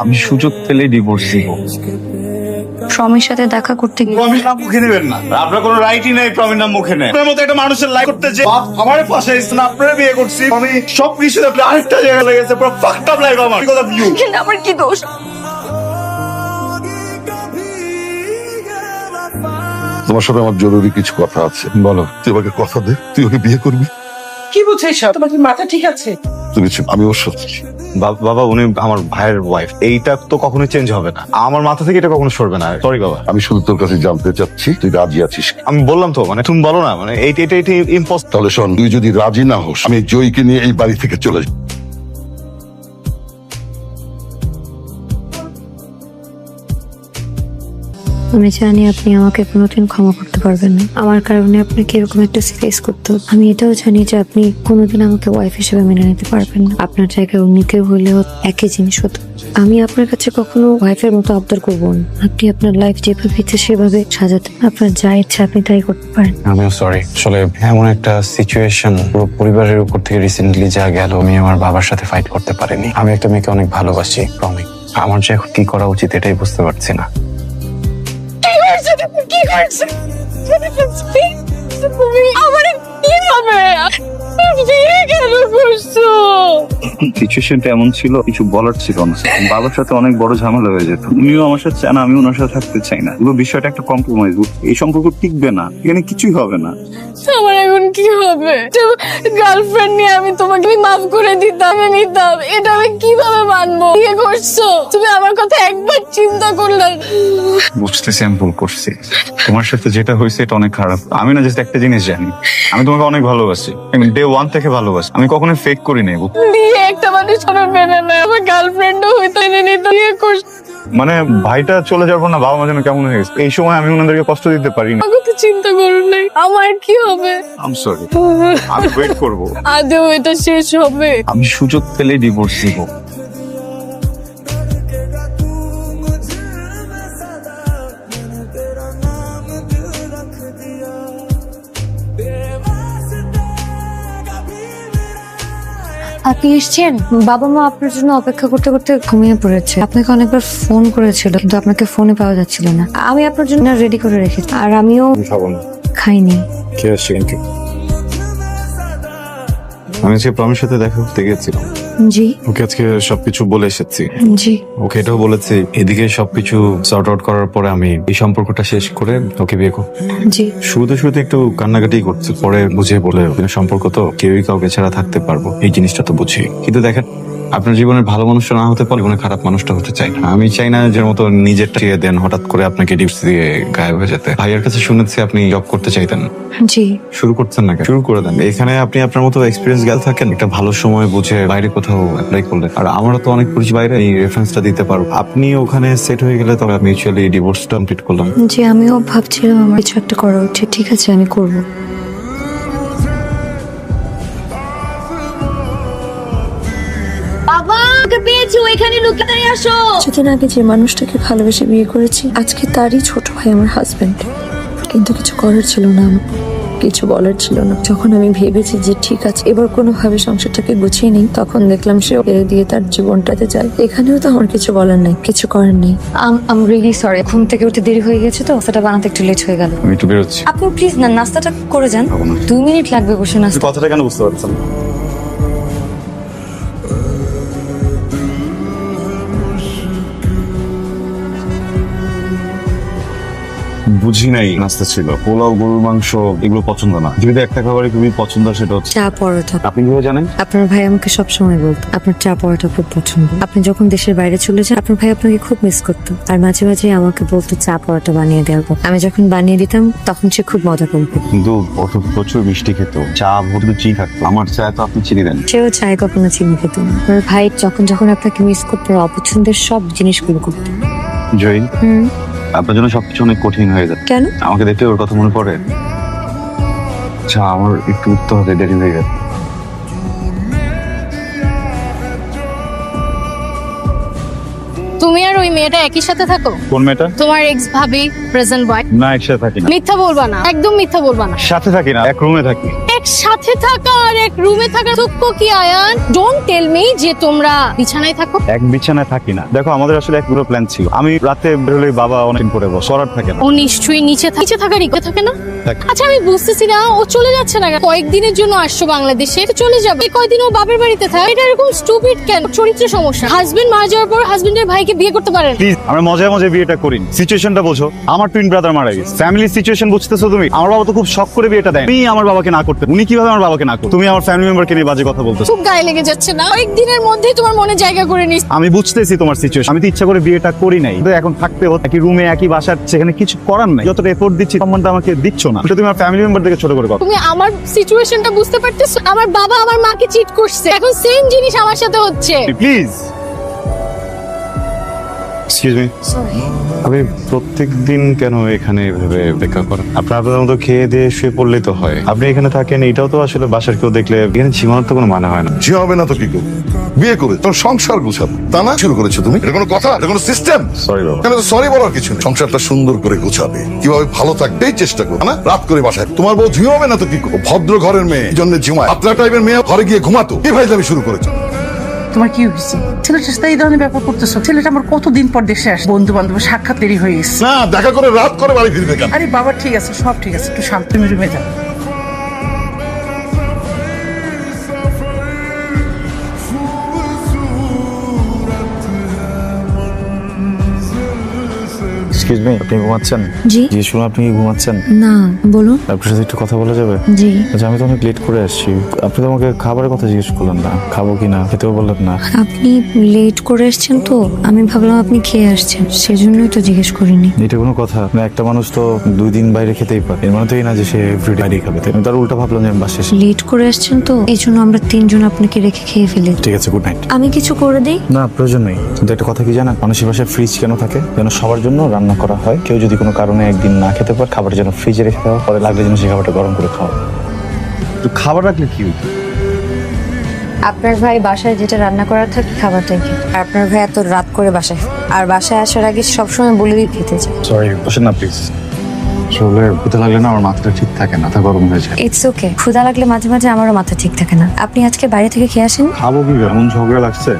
আমি সুযোগ পেলে ডিভোর্স দিব। স্বামীর সাথে দেখা করতে গিয়ে প্রমির নাম মুখে নেবেন না। আপনার কোনো রাইটই নেই প্রমির নাম মুখে নেই আপনার মতো একটা মানুষের লাইফ করতে যে আমার পাশে এসেছেন আপনারা বিয়ে করছি। আমি সব কিছু আপনি আরেকটা জায়গায় লেগেছে পুরো আপ লাইফ আমার। বিকজ অফ ইউ কিন্তু আমার কি দোষ? তোমার সাথে আমার জরুরি কিছু কথা আছে। বলো। তুই আমাকে কথা দে। তুই ওকে বিয়ে করবি? কি বলছো এসব? তোমার কি মাথা ঠিক আছে? তুমি আমি ওর সাথে বা- বাবা উনি আমার ভাইয়ের ওয়াইফ এইটা তো কখনোই চেঞ্জ হবে না। আমার মাথা থেকে এটা কখনো সরবে না। সরি বাবা। আমি শুধু তোর কাছে জানতে চাচ্ছি তুই রাজি আছিস কি? আমি বললাম তো মানে তুমি বলো না মানে এইটা এটা এটা ইম্পস তাহলে শোন তুই যদি রাজি না হোস আমি জয়কে নিয়ে এই বাড়ি থেকে চলে যাব আমি জানি আপনি আমাকে কোনোদিন ক্ষমা করতে পারবেন না। আমার কারণে আপনাকে এরকম একটা ফেস করতে। আমি এটাও জানি যে আপনি কোনোদিন আমাকে ওয়াইফ হিসেবে মেনে নিতে পারবেন না। আপনার জায়গায় অন্য কেউ হলেও একই জিনিস হতো। আমি আপনার কাছে কখনো ওয়াইফের মতো আবদার করব না। আপনি আপনার লাইফ যেভাবে ইচ্ছে সেভাবে সাজাতে আপনার যা ইচ্ছা আপনি তাই করতে পারেন। আমিও সরি আসলে এমন একটা সিচুয়েশন পুরো পরিবারের উপর থেকে রিসেন্টলি যা গেল, আমি আমার বাবার সাথে ফাইট করতে পারিনি। আমি একটা মেয়েকে অনেক ভালোবাসি আমার যে এখন কি করা উচিত এটাই বুঝতে পারছি না। করছ কি করছ? তুমি আমার কি হবে? সিচুয়েশনটা এমন ছিল কিছু বলার ছিল না। বাবার সাথে অনেক বড় ঝামেলা হয়ে যেত। উনিও আমার সাথে চান আমি ওনার সাথে থাকতে চাই না। পুরো বিষয়টা একটা কম্প্রোমাইজ এই সম্পর্ক টিকবে না এখানে কিছুই হবে না। আমার এখন কি হবে? গার্লফ্রেন্ড নিয়ে আমি তোমাকে মাফ করে দিতাম নিতাম এটা আমি কীভাবে মানবো? বিয়ে করছ? তুমি আমার কথা একবার চিন্তা করলে। বুঝতেছি আমি ভুল করছি। তোমার সাথে যেটা হয়েছে এটা অনেক খারাপ। আমি না জাস্ট একটা জিনিস জানি। আমি তোমাকে অনেক ভালোবাসি। ডে ওয়ান থেকে ভালোবাসি। আমি কখনো ফেক করি নাই বিয়ে একটা মানুষ আমার মেনে নেয় আমার গার্লফ্রেন্ডও হইতে নিত বিয়ে করছ মানে ভাইটা চলে যাব না বাবা মা যেন কেমন হয়ে গেছে। এই সময় আমি ওনাদেরকে কষ্ট দিতে পারি না। আমাকে তো চিন্তা করুন নাই আমার কি হবে? আম সরি আমি ওয়েট করব। এটা শেষ হবে? আমি সুযোগ পেলে ডিভোর্স দিব। আপনি এসছেন? বাবা মা আপনার জন্য অপেক্ষা করতে করতে ঘুমিয়ে পড়েছে। আপনাকে অনেকবার ফোন করেছিল কিন্তু আপনাকে ফোনে পাওয়া যাচ্ছিল না। আমি আপনার জন্য রেডি করে রেখেছি আর আমিও খাব না। খাইনি। কে আসছে কিন্তু? আমি সে প্রমের সাথে দেখা করতে গেছিলাম জি। ওকে আজকে সবকিছু বলে এসেছি। জি। ওকে এটাও বলেছি এদিকে সবকিছু সর্ট আউট করার পরে আমি এই সম্পর্কটা শেষ করে ওকে বিয়ে করব। জি। শুরুতে শুরুতে একটু কান্নাকাটি করছে পরে বুঝে বলে সম্পর্ক তো কেউই কাউকে ছাড়া থাকতে পারব। এই জিনিসটা তো বুঝি। কিন্তু দেখেন আপনার জীবনের ভালো মানুষটা না হতে পারে জীবনে খারাপ মানুষটা হতে চাই না। আমি চাই না যে মতো নিজের দিয়ে দেন হঠাৎ করে আপনাকে ডিপস দিয়ে গায়েব হয়ে যেতে। ভাইয়ের কাছে শুনেছি আপনি জব করতে চাইতেন। জি। শুরু করছেন না কেন? শুরু করে দেন। এখানে আপনি আপনার মতো এক্সপিরিয়েন্স গেল থাকেন একটা ভালো সময় বুঝে বাইরে কোথাও অ্যাপ্লাই করলেন। আর আমরা তো অনেক পরিচিত বাইরে এই রেফারেন্সটা দিতে পারব। আপনি ওখানে সেট হয়ে গেলে তবে মিউচুয়ালি ডিভোর্সটা কমপ্লিট করলাম। জি আমিও ভাবছিলাম আমার কিছু একটা করা উচিত। ঠিক আছে আমি করব। পেয়েছ এখানে লুকিয়ে আসো। কিছুদিন আগে যে মানুষটাকে ভালোবেসে বিয়ে করেছি আজকে তারই ছোট ভাই আমার হাজবেন্ড কিন্তু কিছু করার ছিল না আমার। কিছু বলার ছিল না। যখন আমি ভেবেছি যে ঠিক আছে এবার কোনোভাবে সংসারটাকে গুছিয়ে নেই তখন দেখলাম সে এর দিয়ে তার জীবনটাতে যায়। এখানেও তো আমার কিছু বলার নেই কিছু করার নেই। আম রিয়েলি সরি ঘুম থেকে উঠে দেরি হয়ে গেছে তো সেটা বানাতে একটু লেট হয়ে গেল। আমি একটু বেরোচ্ছি। আপনি প্লিজ না নাস্তাটা করে যান। দুই মিনিট লাগবে বসে নাস্তা। কথাটা কেন বুঝতে পারছেন বুঝি নাই নাস্তা ছিল। পোলাও গরুর মাংস এগুলো পছন্দ না। যদি একটা খাবারই খুবই পছন্দ সেটা হচ্ছে চা পরোটা। আপনি কীভাবে জানেন? আপনার ভাই আমাকে সবসময় বলতো আপনার চা পড়াটা খুব পছন্দ। আপনি যখন দেশের বাইরে চলে যান আপনার ভাই আপনাকে খুব মিস করতো। আর মাঝে মাঝে আমাকে বলতো চা পড়াটা বানিয়ে দেওয়ার কথা। আমি যখন বানিয়ে দিতাম তখন সে খুব মজা করতো। কিন্তু অত প্রচুর মিষ্টি খেত। চা ভর্তি চিনি থাকতো আমার চা তো আপনি চিনি দেন। সেও চায় কখনো চিনি খেত না। আপনার ভাই যখন যখন আপনাকে মিস করতো অপছন্দের সব জিনিসগুলো করতো। জয়ীন হুম। আপনার জন্য সবকিছু অনেক কঠিন হয়ে যায়। কেন? আমাকে দেখতে ওর কথা মনে পড়ে। আচ্ছা আমার একটু উঠতে হবে দেরি হয়ে গেছে। তুমি আর ওই মেয়েটা একই সাথে থাকো? কোন মেয়েটা? তোমার এক্স ভাবি প্রেজেন্ট বয় না একসাথে থাকি না। মিথ্যা বলবা না একদম মিথ্যা বলবা না। সাথে থাকি না এক রুমে থাকি। একসাথে থাকা আর এক রুমে থাকা দুঃখ কি আয়ান? ডোন্ট টেল মি যে তোমরা বিছানায় থাকো। এক বিছানায় থাকি না। দেখো আমাদের আসলে এক প্ল্যান ছিল। আমি রাতে বেরোলে বাবা অনেকদিন করে বস করার থাকে না। ও নিশ্চয়ই নিচে থাকে নিচে থাকার ইচ্ছে থাকে না? আচ্ছা আমি বুঝতেছি না ও চলে যাচ্ছে না কয়েকদিনের জন্য আসছো বাংলাদেশে চলে যাবে। কয়দিন ও বাপের বাড়িতে থাকে? এটা এরকম স্টুপিড কেন? চরিত্র সমস্যা। হাজবেন্ড মারা যাওয়ার পর হাজবেন্ডের ভাইকে বিয়ে করতে পারেন? প্লিজ আমরা মজায় মজায় বিয়েটা করি। সিচুয়েশনটা বোঝো। আমার টুইন ব্রাদার মারা গেছে। ফ্যামিলি সিচুয়েশন বুঝতেছো তুমি? আমার বাবা তো খুব শখ করে বিয়েটা দেয়। তুমি আমার বাবাকে না করতে উনি কীভাবে আমার বাবাকে না করতে তুমি আমার ফ্যামিলি মেম্বারকে নিয়ে বাজে কথা বলতেছো। খুব গায়ে লেগে যাচ্ছে না? কয়েকদিনের মধ্যেই তোমার মনে জায়গা করে নিস। আমি বুঝতেছি তোমার সিচুয়েশন আমি তো ইচ্ছা করে বিয়েটা করি নাই। কিন্তু এখন থাকতে হতো একই রুমে একই বাসার সেখানে কিছু করার নাই। যতটা এফোর্ট দিচ্ছি সম্মানটা আমাকে দিচ্ছ না। এটা তুমি আমার ফ্যামিলি মেম্বার থেকে ছোট করে কথা তুমি আমার সিচুয়েশনটা বুঝতে পারতেছো? আমার বাবা আমার মাকে চিট করছে। এখন সেম জিনিস আমার সাথে হচ্ছে। প্লিজ এক্সকিউজ মি আপনি প্রত্যেক দিন কেন এখানে ভেবে অপেক্ষা করেন? আপনার আপনার মতো খেয়ে দিয়ে শুয়ে পড়লেই তো হয়। আপনি এখানে থাকেন এটাও তো আসলে বাসার কেউ দেখলে এখানে ঝিমানোর তো কোনো মানে হয় না। যে হবে না তো কি করব? বিয়ে করে তোর সংসার গুছাবো। তা না? শুরু করেছ তুমি? এটা কোনো কথা? এটা কোনো সিস্টেম সরি বাবা। এখানে তো সরি বলার কিছু নেই। সংসারটা সুন্দর করে গোছাবে। কীভাবে ভালো থাকবে এই চেষ্টা করো না? রাত করে বাসায়। তোমার বউ ঝিমাবে না তো কি করব? ভদ্র ঘরের মেয়ে জন্য ঝিমায়। আপনার টাইপের মেয়ে ঘরে গিয়ে ঘুমাতো। কি ভাই আমি শুরু করেছি। তোমার কি হয়েছে? ছেলেটা সাথে এই ধরনের ব্যাপার করতেছো? ছেলেটা আমার কতদিন পর দেশে আসে বন্ধু বান্ধব সাক্ষাৎ দেরি হয়ে গেছে। না দেখা করে রাত করে বাড়ি ফিরবে আরে বাবা ঠিক আছে সব ঠিক আছে একটু শান্ত রুমে যাও। এক্সকিউজ মি আপনি ঘুমাচ্ছেন? জি। জি শুনুন আপনি কি ঘুমাচ্ছেন? না বলুন। আপনার সাথে একটু কথা বলা যাবে? জি। আচ্ছা আমি তো অনেক লেট করে আসছি। আপনি তো আমাকে খাবারের কথা জিজ্ঞেস করলেন না। খাব কি না খেতেও বললেন না। আপনি লেট করে এসেছেন তো আমি ভাবলাম আপনি খেয়ে আসছেন সেজন্যই তো জিজ্ঞেস করিনি। এটা কোনো কথা। না একটা মানুষ তো দুই দিন বাইরে খেতেই পারে। এর মানে তো এই না যে সে এভরিডে বাইরে খাবে তাই আমি তার উল্টা ভাবলাম যে আমি বাসে এসে- লেট করে আসছেন তো এই জন্য আমরা তিনজন আপনাকে রেখে খেয়ে ফেলি। ঠিক আছে গুড নাইট আমি কিছু করে দিই? না প্রয়োজন নেই। কিন্তু একটা কথা কি জানেন? মানুষের বাসায় ফ্রিজ কেন থাকে? যেন সবার জন্য রান্না করা হয়। কেউ যদি কোনো কারণে একদিন না খেতে পারে খাবার যেন ফ্রিজে রেখে দেওয়া পরে লাগলে যেন সেই খাবারটা গরম করে খাওয়া তো খাবার রাখলে কি হইতো? আপনার ভাই বাসায় যেটা রান্না করার থাকে খাবারটাই আর আপনার ভাই এত রাত করে বাসায় আর বাসায় আসার আগে সবসময় বলে দিয়ে খেতে চায়। সরি বসেন না প্লিজ আসলে ভূতে লাগলে না আমার মাথাটা ঠিক থাকে না তা গরম হয়ে যায়। ইটস ওকে ক্ষুধা লাগলে মাঝে মাঝে আমারও মাথা ঠিক থাকে না। আপনি আজকে বাইরে থেকে খেয়ে আসেন? খাব কি এমন ঝগড়া লাগছে?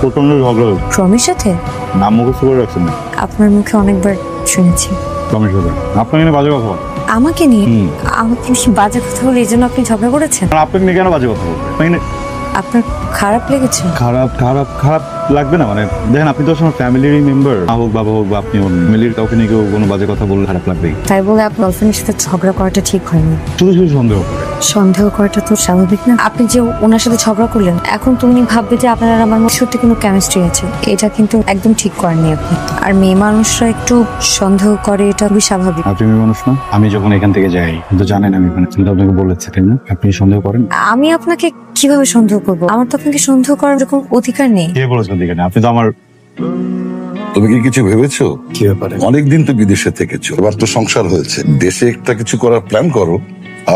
প্রচণ্ড ঝগড়া হয়েছে। প্রমির সাথে? নাম মুখস্থ করে রাখছেন না। আপনার মুখে অনেকবার শুনেছি। রমেশ সাথে। আপনার এখানে বাজে কথা বল। আমাকে নিয়ে? আমাকে নিয়ে বাজে কথা বলে এই জন্য আপনি ঝগড়া করেছেন? আর আপনাকে নিয়ে কেন বাজে কথা বলবেন আপনাকে নিয়ে- আপনার খারাপ লেগেছে? খারাপ খারাপ খারাপ লাগবে না মানে দেখেন আপনি তো আমার ফ্যামিলির মেম্বার মা হোক বাবা হোক বা আপনি ফ্যামিলির কাউকে নিয়ে কেউ কোনো বাজে কথা বললে খারাপ লাগবেই। তাই বলে আপনার গার্লফ্রেন্ডের সাথে ঝগড়া করাটা ঠিক হয়নি? শুধু শুধু সন্দেহ করে। সন্দেহ করাটা তো স্বাভাবিক না। আপনি যে ওনার সাথে ঝগড়া করলেন এখন তুমি ভাববে যে আপনার আর আমার মধ্যে সত্যি কোনো কেমিস্ট্রি আছে। এটা কিন্তু একদম ঠিক করেননি আপনি। আর মেয়ে মানুষরা একটু সন্দেহ করে এটা খুবই স্বাভাবিক। আপনি মেয়ে মানুষ না? আমি যখন এখান থেকে যাই কিন্তু জানেন আমি ওখানে কিন্তু আপনাকে বলেছি তাই না? আপনি সন্দেহ করেন? আমি আপনাকে কীভাবে সন্দেহ করব? আমার তো আপনাকে সন্দেহ করার এরকম অধিকার নেই। কে বলেছেন দিকে আপনি তো আমার তুমি কি কিছু ভেবেছো? কি ব্যাপারে? অনেকদিন তো বিদেশে থেকেছো। এবার তো সংসার হয়েছে। দেশে একটা কিছু করার প্ল্যান করো।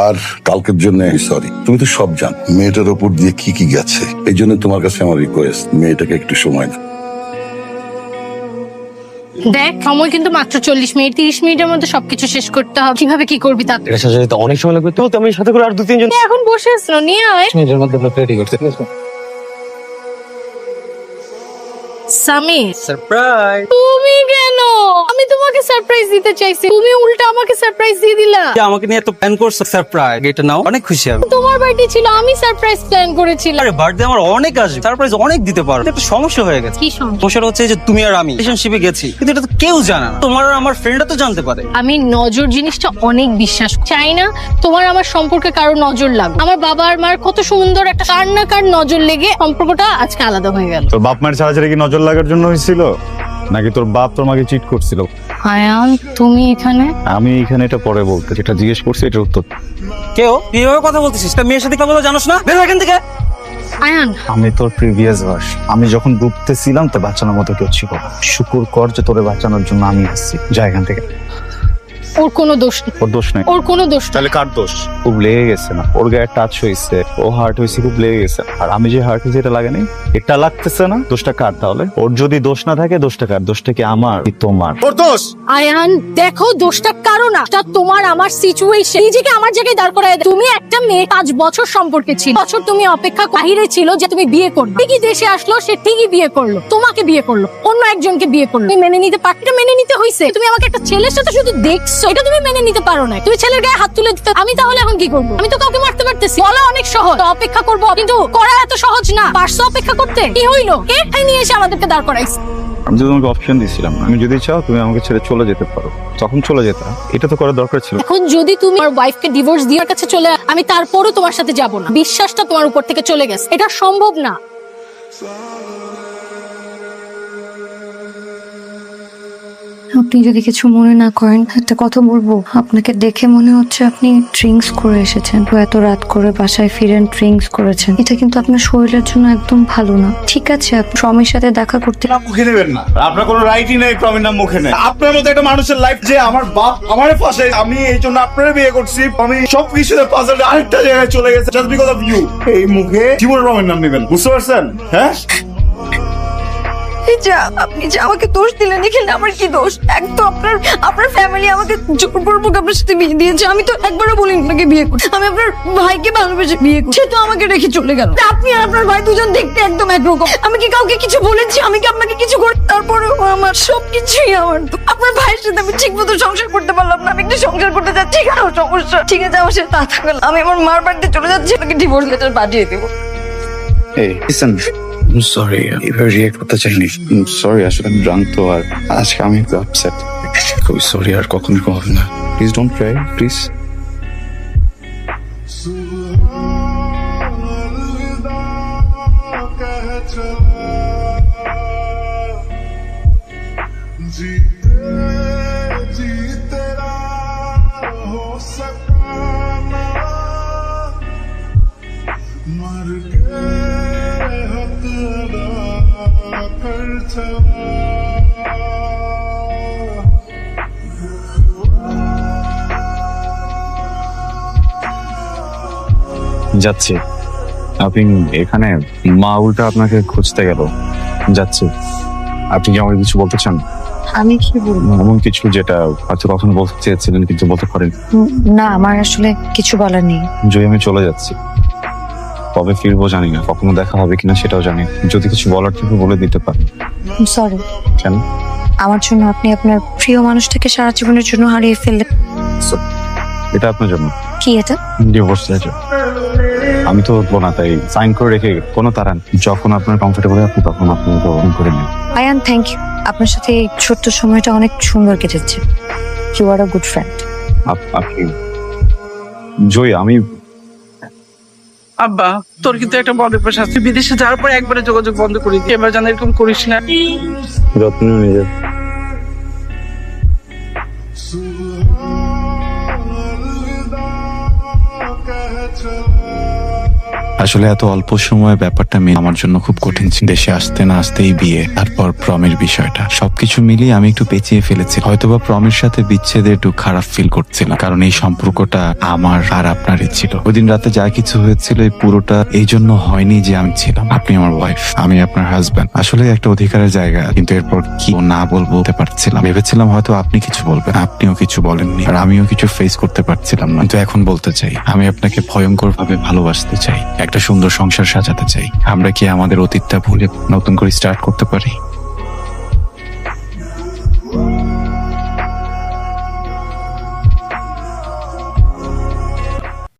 আর কালকের জন্য সরি তুমি তো সব জান। মেয়েটার উপর দিয়ে কি কি গেছে? এই জন্য তোমার কাছে আমার রিকোয়েস্ট মেয়েটাকে একটু সময় দাও। দেখ সময় কিন্তু মাত্র চল্লিশ মিনিট তিরিশ মিনিটের মধ্যে সবকিছু শেষ করতে হবে। কীভাবে কি করবি তা এটা সাজাতে তো অনেক সময় লাগবে তো তো আমি সাথে করে আর দু তিনজন এখন বসে আসলো নিয়ে আয় মিনিটের মধ্যে রেডি করতে সামির সারপ্রাইজ তুমি কেন? আমি তোমাকে সারপ্রাইজ দিতে চাইছি। তুমি উল্টা আমাকে সারপ্রাইজ দিয়ে দিলা। আমাকে নিয়ে এত প্ল্যান করছ? সারপ্রাইজ এটা নাও অনেক খুশি আমি। তোমার বার্থডে ছিল আমি সারপ্রাইজ প্ল্যান করেছিলাম। আরে বার্থডে আমার অনেক আসবে। সারপ্রাইজ অনেক দিতে পারো। একটা সমস্যা হয়ে গেছে। কি সমস্যা? সমস্যাটা হচ্ছে যে তুমি আর আমি। রিলেশনশিপে গেছি। কিন্তু এটা তো কেউ জানে না। তোমার আর আমার ফ্রেন্ডরা তো জানতে পারে। আমি নজর জিনিসটা অনেক বিশ্বাস করি। চাই না তোমার আমার সম্পর্কে কারও নজর লাগুক। আমার বাবা আর মার কত সুন্দর একটা কার না কার নজর লেগে সম্পর্কটা আজকে আলাদা হয়ে গেল। তোর বাপ মায়ের ছাড়াছাড়ি কি নজর লাগার জন্য হয়েছিল? নাকি তোর বাপ তোর মাকে চিট করছিল? আয়ান তুমি এখানে? আমি এখানে এটা পরে বলতে যেটা জিজ্ঞেস করছি এটার উত্তর কেউ? তুই এভাবে কথা বলতেছিস? তা মেয়ের সাথে কথা বলে জানোস না? বের হ এখান থেকে। আয়ান। আমি তোর প্রিভিয়াস ভার্স আমি যখন ডুবতে ছিলাম তো বাঁচানোর মতো কেউ ছিল না। শুকুর কর যে তোরে বাঁচানোর জন্য আমি আসছি। যা এখান থেকে। ওর কোনো দোষ নেই। ওর দোষ নেই। ওর কোনো দোষ নেই। তাহলে কার দোষ? খুব লেগে গেছে না। ওর গায়ে টাচ হয়েছে ও হার্ট হয়েছে খুব লেগে গেছে। আর আমি যে হার্ট হয়েছে এটা লাগে নাই। এটা লাগতেছে না। দোষটা কার তাহলে? ওর যদি দোষ না থাকে দোষটা কার? দোষটা কি আমার কি তোমার? ওর দোষ? আয়ান দেখো দোষটা কারও না। তা তোমার আমার সিচুয়েশন নিজেকে আমার জায়গায় দাঁড় করায় দাও। তুমি একটা মেয়ে পাঁচ বছর সম্পর্কে ছিল। বছর তুমি অপেক্ষা বাহিরে ছিল যে তুমি বিয়ে করবে। ঠিকই দেশে আসলো? সে ঠিকই বিয়ে করল। তোমাকে বিয়ে করল। অন্য একজনকে বিয়ে করল। তুমি মেনে নিতে পারো এটা মেনে নিতে হয়েছে তুমি আমাকে একটা ছেলের সাথে শুধু দেখছ। এটা তুমি মেনে নিতে পারো না তুমি ছেলের গায়ে হাত তুলে দিতে আমি তাহলে এখন কি করব? আমি তো কাউকে মারতে পারতেছি। বলা অনেক সহজ। অপেক্ষা করব। কিন্তু করা এত সহজ না। পারছ অপেক্ষা করতে? কি হইল? কে নিয়ে এসে আমাদেরকে দাঁড় করাইছে? আমি তো তোমাকে অপশন দিয়েছিলাম আমি যদি চাও তুমি আমাকে ছেড়ে চলে যেতে পারো। তখন চলে যেতে এটা তো করার দরকার ছিল। এখন যদি তুমি আমার ওয়াইফকে ডিভোর্স দেওয়ার কাছে চলে আমি তারপরও তোমার সাথে যাব না। বিশ্বাসটা তোমার উপর থেকে চলে গেছে। এটা সম্ভব না। আপনি যদি কিছু মনে না করেন, একটা কথা বলব। আপনাকে দেখে মনে হচ্ছে আপনি ড্রিঙ্কস করে এসেছেন। তো এত রাত করে বাসায় ফিরেন ড্রিঙ্কস করেছেন। এটা কিন্তু আপনার শরীরের জন্য একদম ভালো না। ঠিক আছে স্বামীর সাথে দেখা করতে নাম মুখে নেবেন না। আপনার কোনো রাইটই নেই প্রমির নাম মুখে নেই। আপনার মতো একটা মানুষের লাইফ যে আমার বাপ আমার পাশে আমি এই জন্য আপনার বিয়ে করছি। আমি সব কিছুতে পাশে আরেকটা জায়গায় চলে গেছে। জাস্ট বিকজ অফ ইউ এই মুখে জীবন রমের নাম নেবেন। বুঝতে পারছেন? হ্যাঁ? আমাকে দোষ দিলেন, এখানে আমার আপনার ফ্যামিলি আমাকে জোরপূর্বক আপনার সাথে বিয়ে দিয়েছে। আমি তো একবারও করতে। আমি আপনার ভাইকে ভালোবেসে বিয়ে তো আমাকে রেখে চলে গেল। আপনি আপনার ভাই দুজন দেখতে কাউকে কিছু বলেছি? আমি কি আপনাকে কিছু করে তারপরে আমার সব কিছুই আমার। আপনার ভাইয়ের সাথে আমি ঠিক মতো সংসার করতে পারলাম না। আমি একটু সংসার করতে যাচ্ছি কেন সমস্যা। ঠিক আছে, আমার সাথে তা থাকবে আমি আমার মার বাড়িতে চলে যাচ্ছি, আপনাকে ডিভোর্স লেটার পাঠিয়ে দেবো। এই সরি এভাবে রিয়েক্ট করতে চাইনি। সরি আসলে আমি ড্রাঙ্ক তো আর আজকে আমি একটু আপসেট খুবই সরি আর কখনো হবে না। প্লিজ ডোন্ট ক্রাই প্লিজ যাচ্ছি। আপনি এখানে মা উল্টা আপনাকে খুঁজতে গেল। যাচ্ছি। আপনি কি আমাকে কিছু বলতে চান? আমি কি বলব? এমন কিছু যেটা হয়তো কখনো বলতে চেয়েছিলেন কিন্তু বলতে পারেন না আমার আসলে কিছু বলার নেই। জয় আমি চলে যাচ্ছি কবে ফিরবো জানি না কখনো দেখা হবে কিনা সেটাও জানি না। যদি কিছু বলার থেকে বলে দিতে পারেন। সরি কেন? আমার জন্য আপনি আপনার প্রিয় মানুষটাকে সারা জীবনের জন্য হারিয়ে ফেললেন। এটা আপনার জন্য? কি এটা? ডিভোর্স লেটার আমি তো উঠবো না তাই সাইন করে রেখে কোনো তারা যখন আপনার কমফোর্টেবল আপনি তখন আপনি তো করে নিন। আয়ান থ্যাংক ইউ আপনার সাথে এই ছোট্ট সময়টা অনেক সুন্দর কেটেছে। You are a good friend up- আপনি জয় আমি আব্বা তোর কিন্তু একটা বড় আছে। তুই বিদেশে যাওয়ার পর একবারে যোগাযোগ বন্ধ করে। দিই এবার যেন এরকম করিস না। যত্ন নিজের আসলে এত অল্প সময়ে ব্যাপারটা মেনে আমার জন্য খুব কঠিন ছিল। দেশে আসতে না আসতেই বিয়ে, তারপর প্রমের বিষয়টা। সবকিছু মিলিয়ে আমি একটু পেঁচিয়ে ফেলেছি। হয়তোবা প্রমের সাথে বিচ্ছেদে একটু খারাপ ফিল করছিলাম, কারণ এই সম্পর্কটা আমার আর আপনারই ছিল। ওই দিন রাতে যা কিছু হয়েছিল এই পুরোটা এই জন্য হয়নি যে আমি ছিলাম। আপনি আমার ওয়াইফ আমি আপনার হাজব্যান্ড আসলে একটা অধিকারের জায়গা, কিন্তু এরপর কি না বলব বলতে পারছিলাম। ভেবেছিলাম হয়তো আপনি কিছু বলবেন, আপনিও কিছু বলেননি, আর আমিও কিছু ফেস করতে পারছিলাম না। কিন্তু এখন বলতে চাই, আমি আপনাকে ভয়ঙ্কর ভাবে ভালোবাসতে চাই। একটা সুন্দর সংসার সাজাতে চাই। আমরা কি আমাদের অতীতটা ভুলে নতুন করে স্টার্ট করতে পারি?